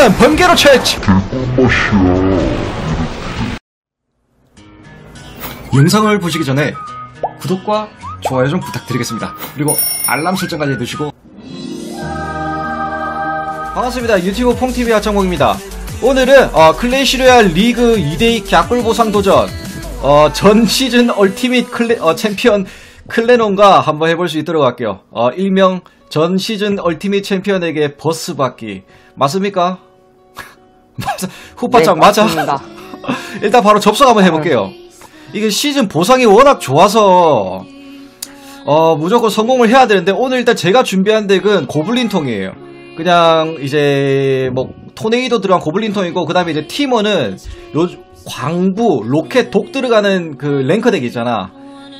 오늘은 번개로 채취 영상을 보시기 전에 구독과 좋아요 좀 부탁드리겠습니다. 그리고 알람 설정까지 해두시고 반갑습니다. 유튜브 퐁TV 하창목입니다. 오늘은 어, 클래시 로얄 리그 2대2 갸꿀 보상 도전 어, 전 시즌 얼티밋 클레, 어, 챔피언 클레논과 한번 해볼 수 있도록 할게요. 어, 일명 전 시즌 얼티밋 챔피언에게 버스 받기 맞습니까? 맞아. 후파짱 네, 맞아. 일단 바로 접속 한번 해볼게요. 이게 시즌 보상이 워낙 좋아서 어 무조건 성공을 해야 되는데 오늘 일단 제가 준비한 덱은 고블린통이에요. 그냥 이제 뭐 토네이도 들어간 고블린통이고 그 다음에 이제 팀원은 요 광부 로켓 독 들어가는 그 랭크 덱 있잖아.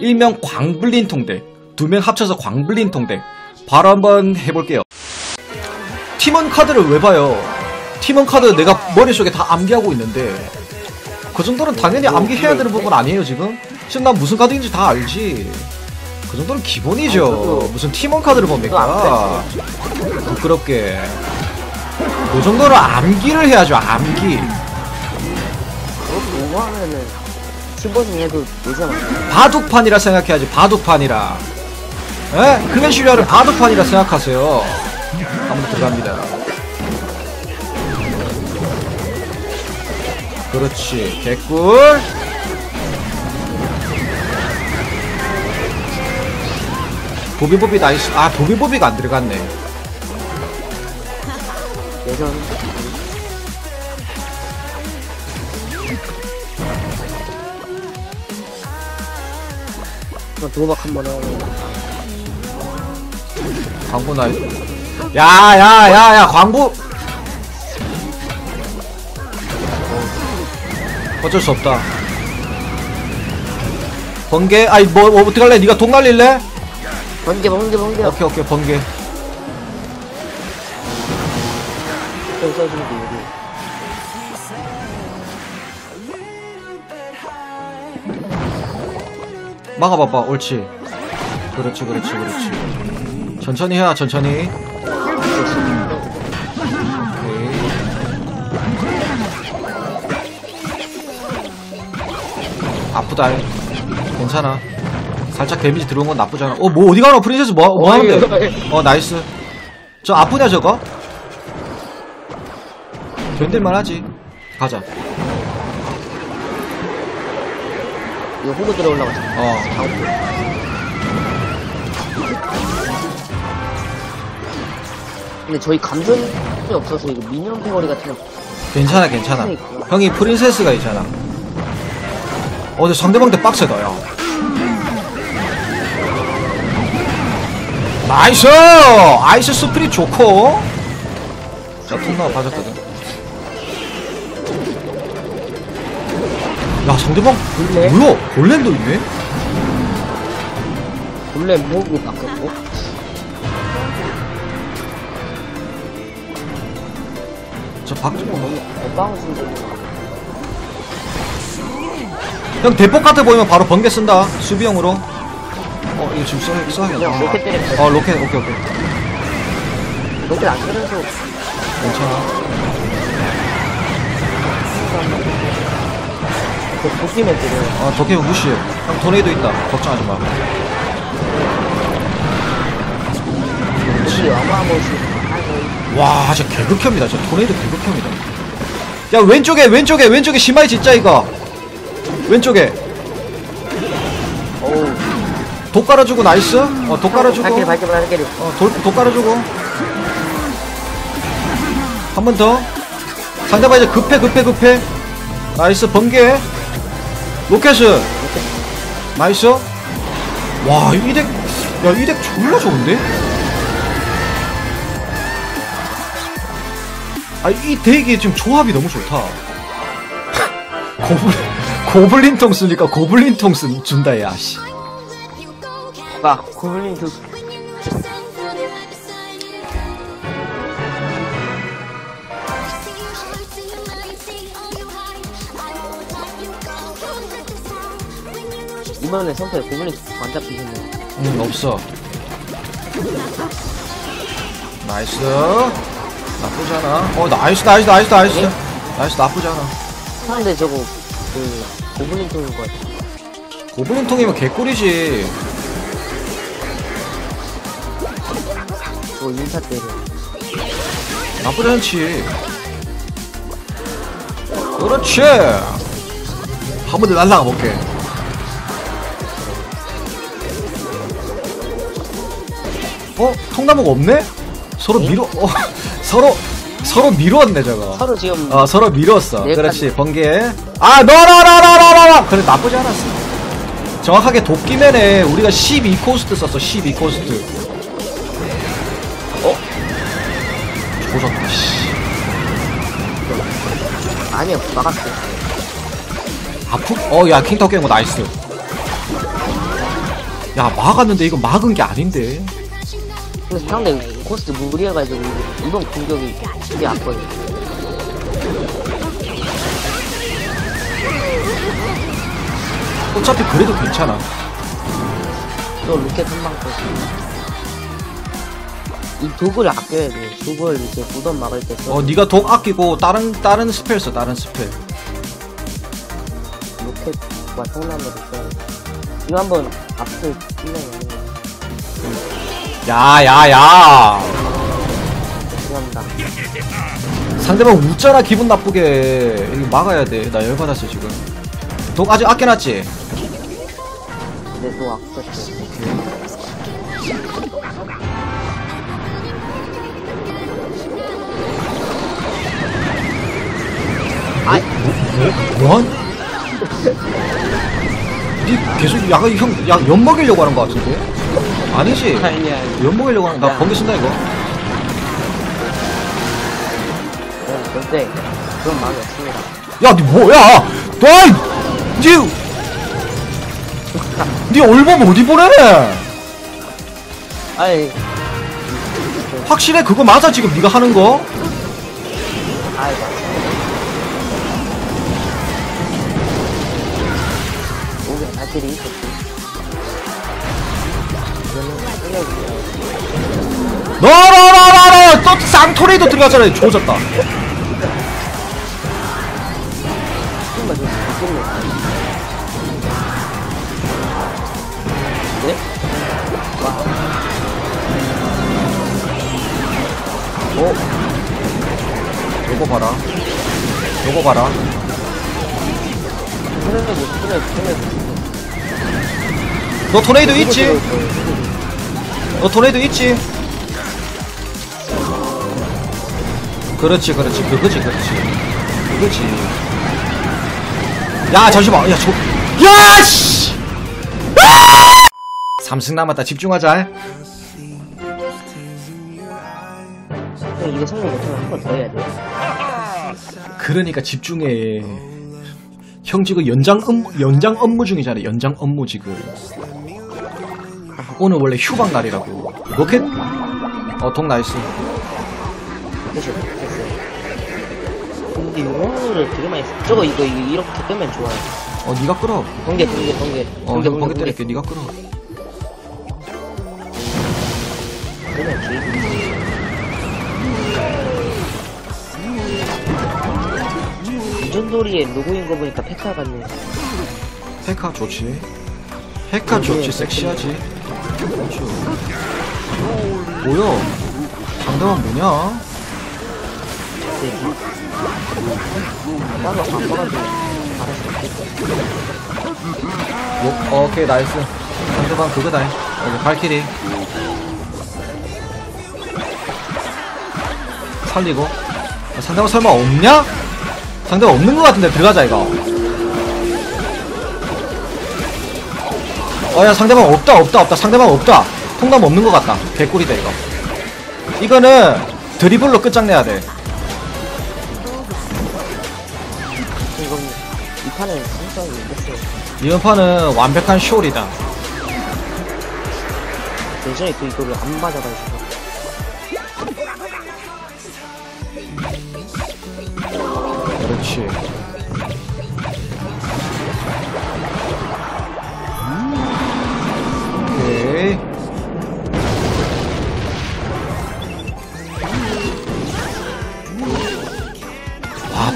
일명 광블린통 덱. 두 명 합쳐서 광블린통 덱. 바로 한번 해볼게요. 팀원 카드를 왜 봐요? 팀원 카드 내가 머릿속에 다 암기하고 있는데 그 정도는 당연히 암기해야 되는 부분 아니에요 지금? 지금 난 무슨 카드인지 다 알지. 그 정도는 기본이죠. 저도- 무슨 팀원 카드를 봅니까? 부끄럽게. 그 정도는 암기를 해야죠 암기. 그렇게 오버하면은 슈퍼승 해도 되잖아. 바둑판이라 생각해야지 바둑판이라. 에? 클래시리아를 바둑판이라 생각하세요. 한번 들어갑니다 그렇지. 개꿀. 보비보비 나이스. 아 보비보비가 안 들어갔네. 예전. 그럼 도박 한번 하고. 광고 나이스 야야야야 광고 어쩔 수 없다. 번개? 아이 뭐, 뭐 어떡할래? 니가 돈 날릴래? 번개 번개 번개. 오케이 오케이 번개. 여기 써주고 여기 막아봐봐 옳지. 그렇지 그렇지 그렇지. 천천히 해야 천천히 아프다. 괜찮아. 살짝 데미지 들어온 건 나쁘지 않아. 어 뭐 어디 가나 프린세스 뭐, 뭐 하는데? 어 나이스. 저 아프냐 저거? 견딜만 하지. 가자. 이거 호구 들어 올라가자. 어. 근데 저희 감전이 없어서 이거 미니언 패거리 같은 거 괜찮아 괜찮아. 형이 프린세스가 있잖아 어 근데 상대방 대 빡세다 야 나이스 아이스 스프릿 좋고 자 통나가 빠졌거든 야 상대방 볼래? 뭐야 볼렌도 있네 본래 모으고 바꿨고 저박 너무 어방신데 형 대폭 카트 보이면 바로 번개 쓴다 수비형으로 어 이거 지금 써, 써야겠다 그냥 로켓 돼. 어 로켓 오케이 오케이 로켓 안 때려서 괜찮아 그 도끼면 때려 어, 도깨비 무시해. 형, 토네이도 있다. 걱정하지 마. 도끼 어마어마시 아이고 와, 진짜 개극혐이다. 진짜 토네이도 개극혐이다. 야, 왼쪽에, 왼쪽에, 왼쪽에 심하이 진짜 이거. 왼쪽에. 어우 독 깔아주고, 나이스. 어, 독 깔아주고. 발길이 발길이 발길이 어, 돌, 독 깔아주고. 한 번 더. 상대방 이제 급해, 급해, 급해. 나이스, 번개. 로켓은. 나이스. 와, 이 덱, 야, 이 덱 졸라 좋은데? 아, 이 덱이 지금 조합이 너무 좋다. 고블린, 고블린 통 쓰니까 고블린 통 쓴, 준다, 야, 씨. 봐 고블린 그 이번에 선택 고블린 안 잡히셨네 응, 없어. 나이스. 나쁘지 않아. 어, 나이스, 나이스, 나이스, 나이스. 네? 나이스, 나쁘지 않아. 근데 저거 그 고블린 통인 것 같아. 고블린 통이면 개꿀이지. 저거 인사 때려. 나쁘지 않지. 그렇지. 한 번 더 날라가 볼게. 어? 통나무가 없네? 서로 응? 미뤄, 어, 서로, 서로 미루었네, 저거. 서로 지금 어, 서로 미뤘어. 네, 그렇지, 번개. 아, 너너너너너너너! 그래, 나쁘지 않았어. 정확하게 도끼면에 우리가 12코스트 썼어, 12코스트. 어? 조졌다, 씨. 아니야 막았어. 아프? 어, 야, 킹타워 깨는 거 나이스. 야, 막았는데 이거 막은 게 아닌데. 근데 상대 코스트 무리해가지고 이번 공격이 되게 아파요. 어차피 그래도 괜찮아. 또 로켓 한방 쏘이 독을 아껴야 돼. 독을 이제 무덤 막을 때 써. 어, 네가 독 아끼고 다른 다른 스펠 써, 다른 스펠. 로켓과 통나무를 써야 돼. 이거 한번 앞을 찔러요. 야, 야, 야. 죄송합니다. 상대방 웃잖아, 기분 나쁘게. 이거 막아야 돼. 나 열받았어, 지금. 독 아직 아껴놨지? 근데 또 아꼈어. 아이, 뭐한? 니 계속 약간 형, 약, 연 먹이려고 하는 거 같은데? 아니지? 아니야. 연 먹이려고 하는, 나 번개 쓴다, 이거. 네, 절대 그런 마음이 없습니다. 야, 니 뭐야! 너이! 니! 니 얼범 어디 보내? 아이, 확실해, 그거 맞아, 지금 니가 하는 거? 아이, 맞습니다. 목에 발길이 있었지. 너너너너너! 또 쌍토레이도 들어갔잖아, 조졌다. 어? 요거 봐라. 요거 봐라. 너 토네이도 있지? 너 토네이도 있지? 그렇지, 그렇지. 그거지, 그렇지. 그거지. 야, 잠시만. 야, 저, 야, 씨! 아! 삼승 남았다. 집중하자. 형 이거 성공 못하면 한 번 더 해야 돼. 그러니까 집중해. 형 지금 연장 업무, 연장 업무 중이잖아. 연장 업무 지금. 오늘 원래 휴방 날이라고. 로켓? 어, 동 나이스. 근데 용어를 되게 많이 써. 저거 이거, 이거 이렇게 끄면 좋아요. 어, 니가 끌어. 번개, 번개, 번개. 어, 번개, 형 번개. 때릴게. 니가 끌어. 그냥 길. 이전돌이의 로고인 거 보니까 페카 같네. 페카 좋지. 페카 좋지. 섹시하지. 뭐야? 상대방 뭐냐? 알았어. 뭐, 어, 오케이, 나이스. 상대방 그거다. 여기 발키리. 살리고. 아, 상대방 설마 없냐? 상대방 없는 것 같은데 들어가자, 이거. 어, 야, 상대방 없다, 없다, 없다. 상대방 없다. 통남 없는 것 같다. 개꿀이다, 이거. 이거는 드리블로 끝장내야 돼. 이건 이 판은 성성이 이겼어요. 이번 판은 완벽한 쇼리다. 예전에 그 이거를 안 맞아가지고. 그렇지.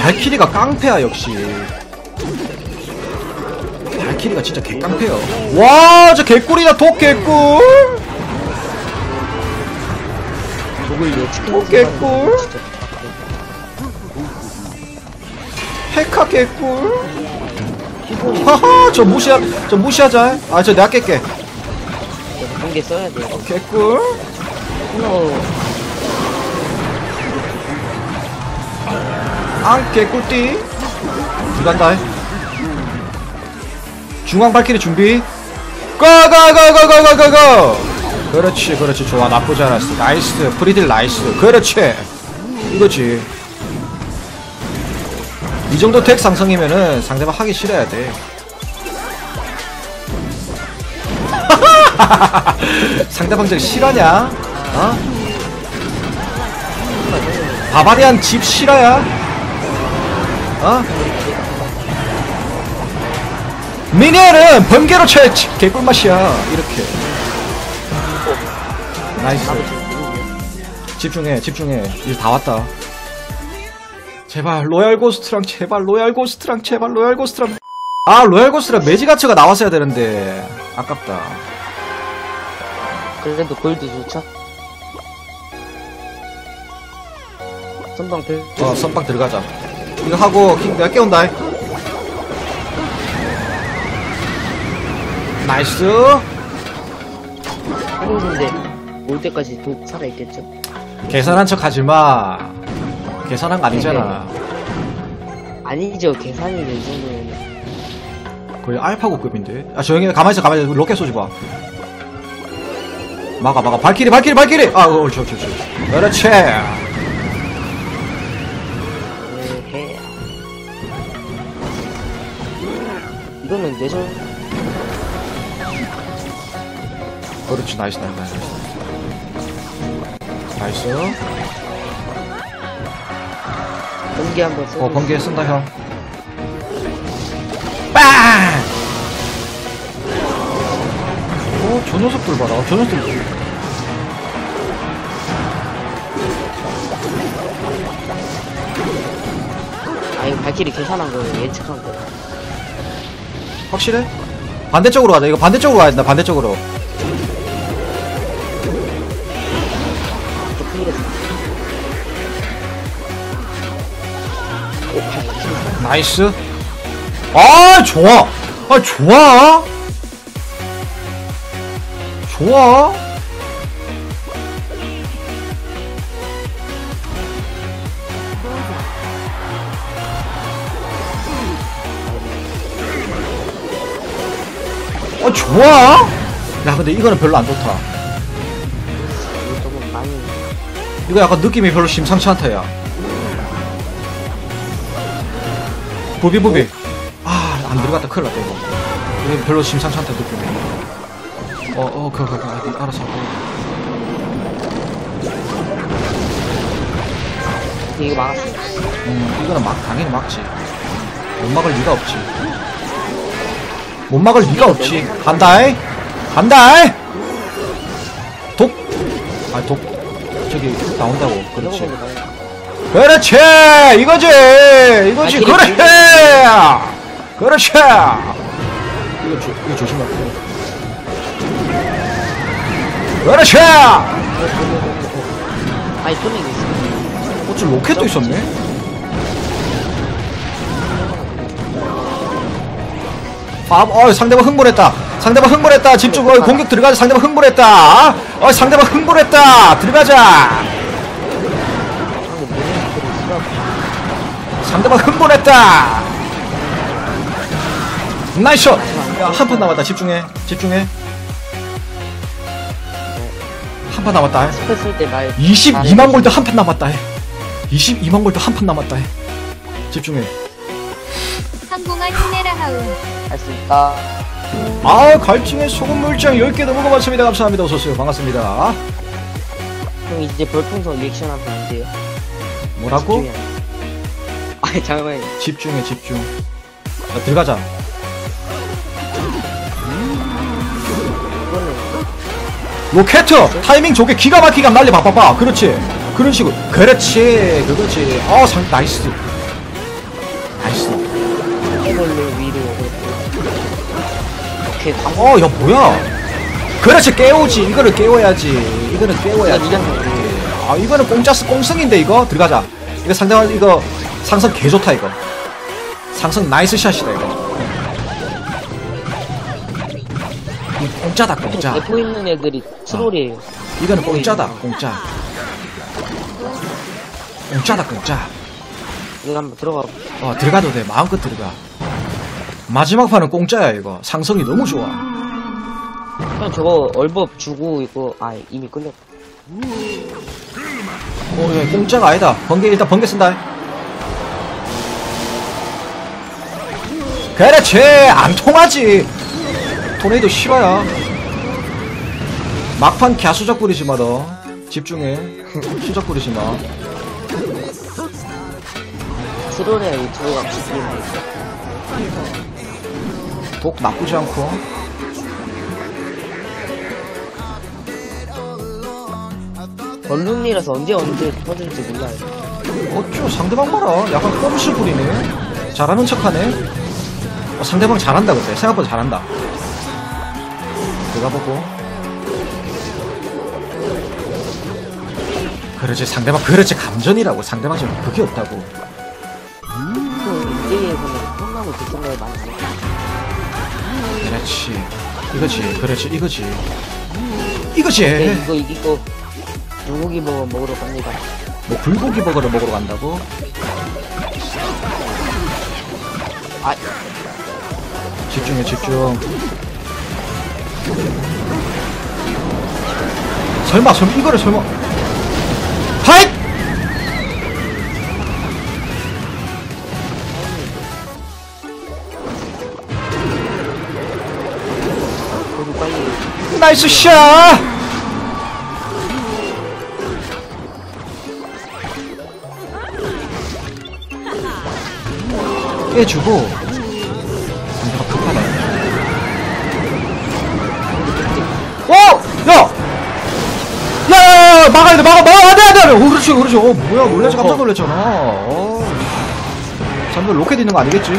발키리가 깡패야 역시. 발키리가 진짜 개깡패야 와저 개꿀이다 독 개꿀! 어, 개꿀. 페카 개꿀! 하하 저 무시하 저 무시하자. 아 저 내가 깰게. 한 개 써야 돼. 개꿀! 코 너앙 개꿀띠. 들어간다. 중앙 발키리 준비. 고고고고고고고고. 그렇지 그렇지. 좋아. 나쁘지 않았어. 나이스. 프리딜 나이스. 그렇지. 이거지. 이 정도 덱 상승이면은 상대방 하기 싫어야 돼. 상대방 덱 실화냐? 어? 바바리안 집 실화야? 어? 미니언은 번개로 쳐야지 개꿀맛이야. 이렇게. 나이스. 집중해 집중해. 이제 다 왔다. 제발 로얄 고스트랑 제발 로얄 고스트랑 제발 로얄 고스트랑. 아 로얄 고스트랑 매지가츠가 나왔어야 되는데. 아깝다. 그래도 골드 좋죠 선방 별어 선빵 들어가자 이거 하고 킹 내가 깨운다. 나이스. 한국인데 올 때까지 독 살아있겠죠? 계산한 척 하지마. 계산한 거 아니잖아. 아니죠. 계산이 이 정도면. 거의 알파고급인데. 아 조용히 해. 가만히 있어 가만히 있어. 로켓 쏘지 마. 막아 막아. 발키리 발키리 발키리! 아 어, 옳지 옳지 옳지 그렇지 이거는 내전 그렇지 나이스 나이스 나이스 나이스 번개 한번 써 어 번개 쓴다 형 빵! 어, 저 녀석들 봐라. 저 녀석들. 아 이거 발길이 계산한 거예요 예측한 거 확실해? 반대쪽으로 가자. 이거 반대쪽으로 가야 된다. 반대쪽으로. 나이스. 아, 좋아. 아, 좋아. 좋아. 아, 좋아. 야, 근데 이거는 별로 안 좋다. 이거 조금 많이 이거 약간 느낌이 별로 심상치 않다, 야. 부비 부비. 아, 안 들어갔다. 큰일 났다, 이거. 이거 별로 심상치 않다, 느낌이. 어, 어, 그, 그, 알아서. 이거 막았어 음, 이거는 막, 당연히 막지. 못 막을 리가 없지. 못 막을 리가 없지. 간다이. 간다이. 독. 아, 독. 저기, 나온다고. 그렇지. 그렇지 이거지 이거지 아, 그래 그렇지 이거 조, 이거 조심해 그렇지 아니 소닉 있어 어째 로켓도 있었네 아, 어, 상대방 흥분했다. 상대방 흥분했다. 집중. 어, 공격 들어가자. 상대방 흥분했다. 어, 상대방 흥분했다. 들어가자. 상대방 흥분했다. 나이스 샷. 야, 한판 남았다. 집중해. 집중해. 한 판 남았다. 스페 쓸때말 22만 골드 한판 남았다. 해. 22만 골드 한판 남았다. 해. 집중해. 항공아 힘내라 하운 할 수 있다 아, 갈증에 소금 물장 10개 넘어가봤습니다 감사합니다. 어서오세요. 반갑습니다. 그럼 이제 별풍선 리액션 하면 안 돼요 뭐라고? 집중이 안 돼. 아니 잠깐만 집중해, 집중. 자, 들어가자. 이거는 로켓! 타이밍 좋게 기가 막히게 날려 봐봐봐. 그렇지. 그런 식으로. 그렇지. 그거지. 어, 상, 나이스. 걸로 위로 그렇게 이렇게 광고 어, 야, 뭐야? 그렇지, 깨우지. 이거를 깨워야지. 이거는 깨워야지. 아, 이거는 공짜스 꽁승인데, 이거? 들어가자. 이거 상대방, 이거, 상성 개 좋다, 이거. 상성 나이스 샷이다, 이거. 이 공짜다, 공짜. 대포 있는 애들이 트롤이에요. 이거는 공짜다, 공짜. 공짜다, 공짜. 이거 한번 들어가. 어, 들어가도 돼. 마음껏 들어가. 마지막 판은 공짜야, 이거. 상성이 너무 좋아. 형 저거 얼법 주고 이거 아 이미 끌렸. 어, 야, 공짜가 아니다. 번개, 일단 번개 쓴다. 그렇지! 안 통하지! 토네이도 싫어야. 막판 갸 수작 부리지 마, 너. 집중해. 수작 부리지 마. 이 트롤가 죽이는 독 나쁘지 않고. 벌룬이라서 언제 언제 터질지 몰라요. 어쭈, 상대방 봐라. 약간 꼼수 부리네. 잘하는 척 하네. 어, 상대방 잘한다, 근데. 생각보다 잘한다. 들어가보고. 그렇지, 상대방, 그렇지, 감전이라고. 상대방 지금 그게 없다고. 또 이제에서는 콩나물 그 생각을 많이 안 해. 그렇지. 이거지, 그렇지, 이거지. 이거지. 네, 이거 이기고 불고기 먹어 먹으러 갑니다. 뭐, 불고기 버거를 먹으러 간다고? 아 집중해, 집중. 설마, 설마, 이거를 설마. 나이스 샷! 깨주고 상대가 급하다 어! 야! 야야야 막아야 돼 막아 막아 안돼 안돼 어 그렇지 그렇지 어 뭐야 놀라서 깜짝 놀랐잖아 어 잠들 로켓 있는 거 아니겠지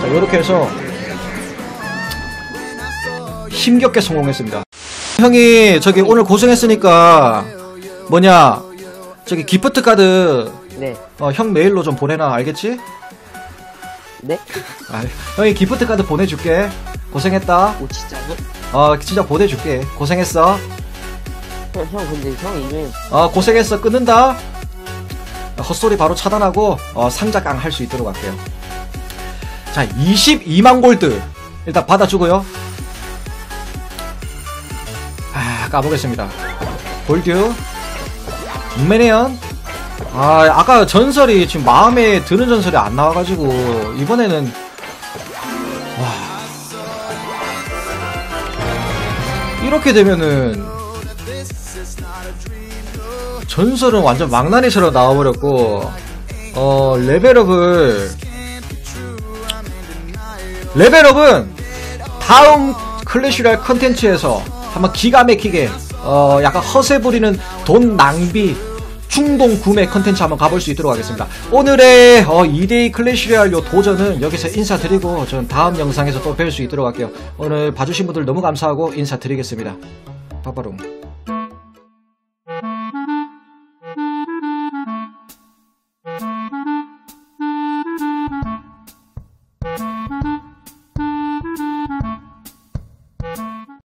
자 요렇게 해서 힘겹게 성공했습니다. 형이 저기 오늘 고생했으니까 뭐냐 저기 기프트 카드 네. 어, 형 메일로 좀 보내놔. 알겠지? 네? 아, 형이 기프트 카드 보내줄게. 고생했다. 오 진짜요? 어 진짜 보내줄게. 고생했어. 형, 형 근데 형 이름 어 고생했어. 끊는다. 헛소리 바로 차단하고 어, 상자깡 할 수 있도록 할게요. 자 22만 골드. 일단 받아주고요 까보겠습니다. 골드 매니언. 아 아까 전설이 지금 마음에 드는 전설이 안 나와가지고 이번에는 와. 이렇게 되면은 전설은 완전 망나니처럼 나와버렸고 어 레벨업을 레벨업은 다음 클래시랄 컨텐츠에서 한번 기가 막히게 어 약간 허세 부리는 돈 낭비 충동 구매 컨텐츠 한번 가볼 수 있도록 하겠습니다. 오늘의 어 2대2 클래시랄 요 도전은 여기서 인사드리고 전 다음 영상에서 또 뵐 수 있도록 할게요. 오늘 봐주신 분들 너무 감사하고 인사드리겠습니다. 빠빠롱